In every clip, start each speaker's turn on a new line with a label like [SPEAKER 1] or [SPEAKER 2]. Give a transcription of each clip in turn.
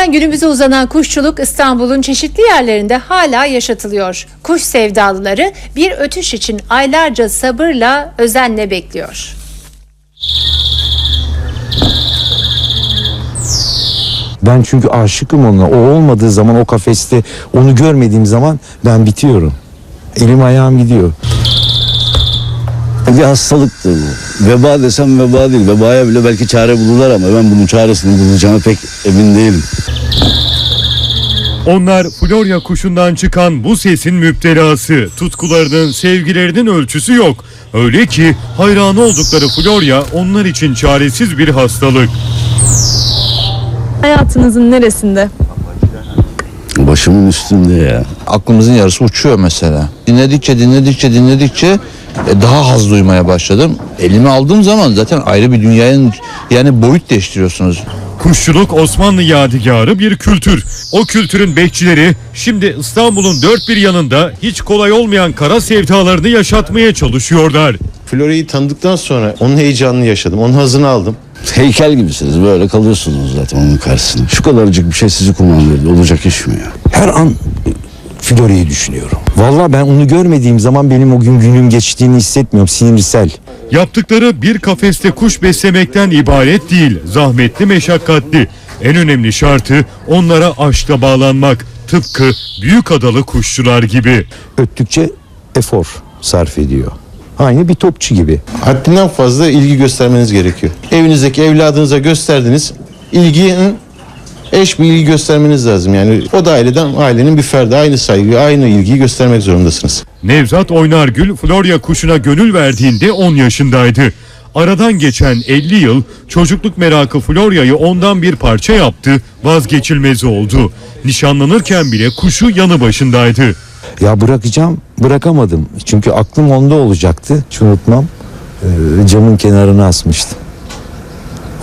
[SPEAKER 1] Geçmişten günümüze uzanan kuşçuluk İstanbul'un çeşitli yerlerinde hala yaşatılıyor. Kuş sevdalıları bir ötüş için aylarca sabırla, özenle bekliyor.
[SPEAKER 2] Ben çünkü aşıkım ona. O olmadığı zaman o kafeste onu görmediğim zaman ben bitiyorum. Elim ayağım gidiyor.
[SPEAKER 3] Bir hastalıktır bu. Veba desem veba değil. Vebaya bile belki çare bulurlar ama ben bunun çaresini bulacağına pek emin değilim.
[SPEAKER 4] Onlar Florya kuşundan çıkan bu sesin müptelası. Tutkularının, sevgilerinin ölçüsü yok. Öyle ki hayranı oldukları Florya onlar için çaresiz bir hastalık.
[SPEAKER 5] Hayatınızın neresinde?
[SPEAKER 3] Başımın üstünde ya.
[SPEAKER 6] aklımızın yarısı uçuyor mesela. Dinledikçe dinledikçe dinledikçe daha haz duymaya başladım. Elime aldığım zaman zaten ayrı bir dünyanın yani boyut değiştiriyorsunuz.
[SPEAKER 4] Kuşçuluk Osmanlı yadigarı bir kültür. O kültürün bekçileri şimdi İstanbul'un dört bir yanında hiç kolay olmayan kara sevdalarını yaşatmaya çalışıyorlar.
[SPEAKER 7] Florya'yı tanıdıktan sonra onun heyecanını yaşadım. Onun hazını aldım.
[SPEAKER 3] Heykel gibisiniz böyle kalıyorsunuz zaten onun karşısında. Şu kadarcık bir şey sizi kumandalıyor. Olacak iş mi ya?
[SPEAKER 2] Her an e, Florya'yı düşünüyorum. Vallahi ben onu görmediğim zaman benim o gün günüm geçtiğini hissetmiyorum. Sinirsel.
[SPEAKER 4] Yaptıkları bir kafeste kuş beslemekten ibaret değil, zahmetli meşakkatli. En önemli şartı onlara aşkla bağlanmak. Tıpkı büyük adalı kuşçular gibi.
[SPEAKER 2] Öttükçe efor sarf ediyor. Aynı bir topçu gibi.
[SPEAKER 7] Haddinden fazla ilgi göstermeniz gerekiyor. Evinizdeki evladınıza gösterdiniz. İlginin eş bir ilgi göstermeniz lazım. Yani o da aileden ailenin bir ferdi. Aynı saygıyı, aynı ilgiyi göstermek zorundasınız.
[SPEAKER 4] Nevzat Oynargül Florya kuşuna gönül verdiğinde 10 yaşındaydı. Aradan geçen 50 yıl çocukluk merakı Florya'yı ondan bir parça yaptı, vazgeçilmezi oldu. Nişanlanırken bile kuşu yanı başındaydı.
[SPEAKER 2] Ya bırakacağım, bırakamadım. Çünkü aklım onda olacaktı. Hiç unutmam. Ee, camın kenarına asmıştım.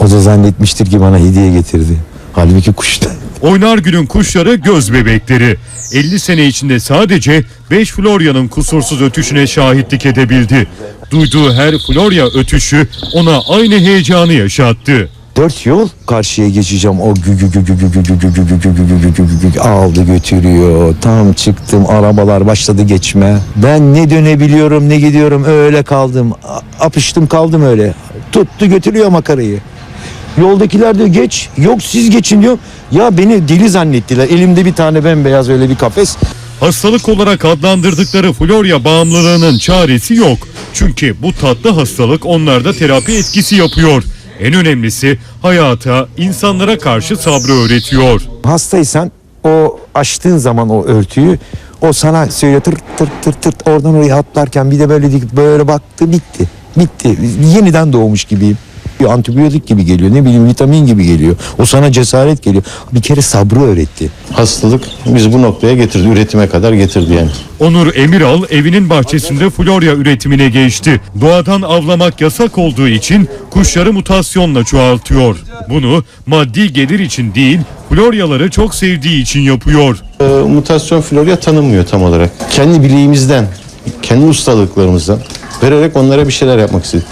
[SPEAKER 2] O da zannetmiştir ki bana hediye getirdi. Halbuki kuştu.
[SPEAKER 4] Oynargül'ün kuşları göz bebekleri. 50 sene içinde sadece 5 Florya'nın kusursuz ötüşüne şahitlik edebildi. Duyduğu her Florya ötüşü ona aynı heyecanı yaşattı.
[SPEAKER 2] Dört yol karşıya geçeceğim. O gü gü gü gü gü gü gü gü gü gü gü gü gü gü gü aldı götürüyor. Tam çıktım arabalar başladı geçme. Ben ne dönebiliyorum ne gidiyorum öyle kaldım. Apıştım kaldım öyle. Tuttu götürüyor makarayı. Yoldakiler diyor geç. Yok siz geçin diyor. Ya beni deli zannettiler. Elimde bir tane bembeyaz öyle bir kafes.
[SPEAKER 4] Hastalık olarak adlandırdıkları Florya bağımlılığının çaresi yok. Çünkü bu tatlı hastalık onlarda terapi etkisi yapıyor. En önemlisi hayata, insanlara karşı sabrı öğretiyor.
[SPEAKER 2] Hastaysan o açtığın zaman o örtüyü o sana söyle tır tır tır tır oradan oraya atlarken bir de böyle dik- böyle baktı bitti. Bitti. Yeniden doğmuş gibiyim. Bir antibiyotik gibi geliyor ne bileyim vitamin gibi geliyor. O sana cesaret geliyor. Bir kere sabrı öğretti.
[SPEAKER 7] Hastalık bizi bu noktaya getirdi. Üretime kadar getirdi yani.
[SPEAKER 4] Onur Emiral evinin bahçesinde Florya üretimine geçti. Doğadan avlamak yasak olduğu için kuşları mutasyonla çoğaltıyor. Bunu maddi gelir için değil, Floryaları çok sevdiği için yapıyor.
[SPEAKER 7] Ee, mutasyon Florya tanınmıyor tam olarak. Kendi bileğimizden, kendi ustalıklarımızdan vererek onlara bir şeyler yapmak istedik.